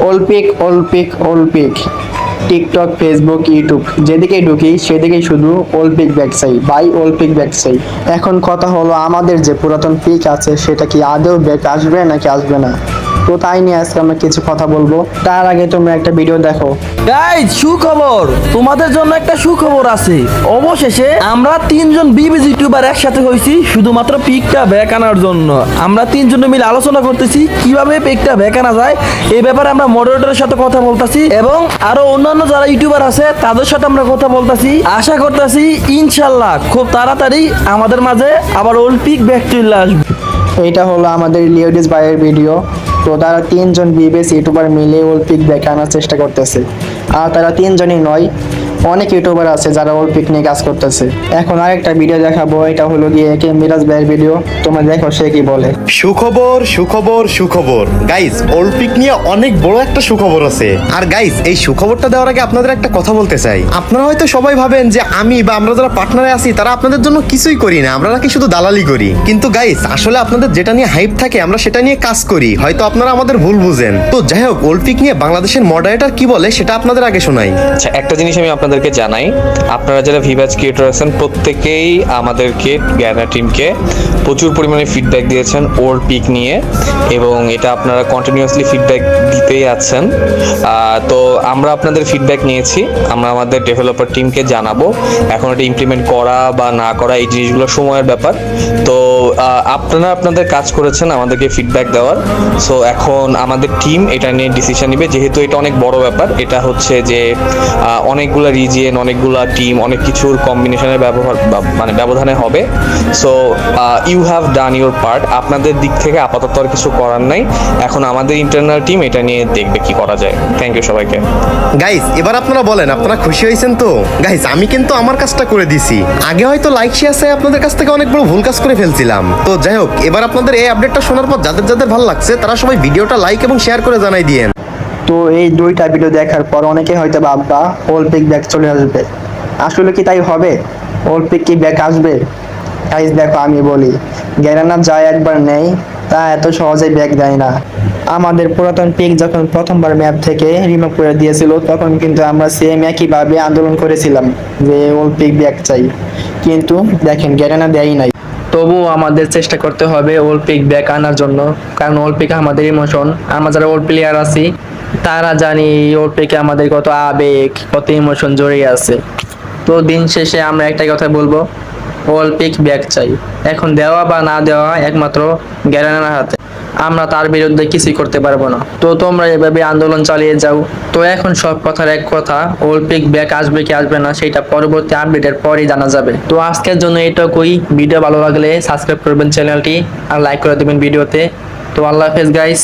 অল্পিক অল্পিক অল্পিক। TikTok, Facebook, YouTube. যেদিকেই ঢুকি, সেদিকেই শুধু অল্পিক ব্যবসায়ী, বাই অল্পিক ব্যবসায়ী। এখন কথা হলো আমাদের যে পুরাতন পিক আছে, সেটা কি আদৌ ব্যাক আসবে নাকি আসবে না? তো তাই নিয়ে আজকে আমরা কিছু কথা বলব? তার আগে তোমরা একটা ভিডিও দেখো। গাইজ সুখবর। তোমাদের জন্য একটা সুখবর আছে। অবশেষে আমরা তিনজন বিবিজ ইউটিউবার একসাথে হয়েছি, শুধুমাত্র পিকটা ব্যাক আনার জন্য। আমরা তিনজনে মিলে আলোচনা করতেছি, কীভাবে পিকটা ব্যাক আনা যায়, এই ব্যাপারে আমরা মডারেটরের সাথে কথা বলতেছি, এবং আরও অন্যান্য যারা ইউটিউবার আছে, তাদের সাথে আমরা কথা বলতেছি। আশা করতেছি, ইনশাল্লাহ, খুব তাড়াতাড়ি আমাদের মাঝে আবার ওল্ড পিক ব্যাক চলে আসবে। এইটা হলো আমাদের লিওডিস বাইয়ের ভিডিও তো তারা তিনজন বিবেস ইউটিউবার মিলে ওলপিক দেখানোর চেষ্টা করতেছে। আর তারা তিনজনই নয় অনেক ইউটিউবার আছে যারা অল্পিক নিয়ে কাজ করতেছে। এখন আরেকটা ভিডিও দেখাবো এটা হলো গিয়ে কে মিরাজ ভাইয়ের ভিডিও তোমরা দেখো সে কি বলে। সুখবর সুখবর সুখবর। গাইজ অলিম্পিক নিয়ে অনেক বড় একটা সুখবর আছে। আর গাইজ এই সুখবরটা দেওয়ার আগে আপনাদের একটা কথা বলতে চাই। আপনারা হয়তো সবাই ভাবেন যে আমি বা আমরা যারা পার্টনারে আছি তারা আপনাদের জন্য কিছুই করি না। আমরা নাকি শুধু দালালি করি। কিন্তু গাইস আসলে আপনাদের যেটা নিয়ে হাইপ থাকে আমরা সেটা নিয়ে কাজ করি। হয়তো আপনারা আমাদের ভুল বুঝেন। তো যাই হোক অলিম্পিক নিয়ে বাংলাদেশের মডারেটর কি বলে সেটা আপনাদের আগে শোনাই। আচ্ছা একটা জিনিস আমি আপনাদেরকে জানাই, আপনারা যারা ভিভাজ ক্রিয়েটর আছেন, প্রত্যেকেই আমাদেরকে জ্ঞানা টিমকে প্রচুর পরিমাণে ফিডব্যাক দিয়েছেন ওর পিক নিয়ে এবং এটা আপনারা কন্টিনিউয়াসলি ফিডব্যাক দিতেই আছেন। তো আমরা আপনাদের ফিডব্যাক নিয়েছি, আমরা আমাদের ডেভেলপার টিমকে জানাব, এখন এটা ইমপ্লিমেন্ট করা বা না করা এই জিনিসগুলো সময়ের ব্যাপার। তো আপনারা আপনাদের কাজ করেছেন আমাদেরকে ফিডব্যাক দেওয়ার। সো এখন আমাদের টিম এটা নিয়ে ডিসিশন নিবে, যেহেতু এটা অনেক বড় ব্যাপার, এটা হচ্ছে যে অনেকগুলা রিজিয়ন, অনেকগুলা টিম অনেক কিছুর কম্বিনেশনের ব্যবহার মানে ব্যবধানে হবে। So you have done your part আপনাদের দিক থেকে আপাতত আর কিছু করার নাই। এখন আমাদের ইন্টারনাল টিম এটা নিয়ে দেখবে কি করা যায়। থ্যাংক ইউ সবাইকে। গাইস এবার আপনারা বলেন, আপনারা খুশি হয়েছেন তো? গাইস আমি কিন্তু আমার কাজটা করে দিছি। আগে হয়তো লাইক শেয়ার আপনাদের কাছ থেকে অনেক বড় ভুল কাজ করে ফেলছিলাম। তো যাই হোক, এবার আপনাদের এই আপডেটটা শোনার পর যাদের যাদের ভালো লাগছে, তারা সবাই ভিডিওটা লাইক এবং শেয়ার করে জানাই দিয়েন। তো এই দুইটা ভিডিও দেখার পর অনেকে হয়তো ভাববা অল্পিক ব্যাক চলে আসবে। আসলে কি তাই হবে? অল্পিক কি ব্যাক আসবে? তাই দেখো, আমি বলি, গ্যারানা যায় একবার নেই, তা এত সহজে ব্যাক দেয় না। আমাদের পুরাতন পিক যখন প্রথমবার ম্যাপ থেকে রিমুভ করে দিয়েছিল, তখন কিন্তু আমরা সেম একইভাবে আন্দোলন করেছিলাম যে অল্পিক ব্যাক চাই। কিন্তু দেখেন, গ্যারানা দেয় নাই। তবুও আমাদের চেষ্টা করতে হবে অলিম্পিক ব্যাক আনার জন্য। কারণ অলিম্পিক আমাদের ইমোশন আমরা যারা ওল্ড প্লেয়ার আছি, তারা জানি অলিম্পিকে আমাদের কত আবেগ, কত ইমোশন জড়িয়ে আছে। তো দিন শেষে আমরা একটা কথা বলব অলিম্পিক ব্যাক চাই। এখন দেওয়া বা না দেওয়া একমাত্র গ্যারানার হাতে। আমরা তার বিরুদ্ধে কিছুই করতে পারব না। তো তোমরা এভাবে আন্দোলন চালিয়ে যাও। তো এখন সব কথার এক কথা অলিম্পিক ব্যাক আসবে কি আসবে না, সেটা পরবর্তী আপডেটের পরেই জানা যাবে। তো আজকের জন্য এটুকুই। ভিডিও ভালো লাগলে সাবস্ক্রাইব করবেন চ্যানেলটি আর লাইক করে দেবেন ভিডিওতে। তো আল্লাহ হাফেজ গাইস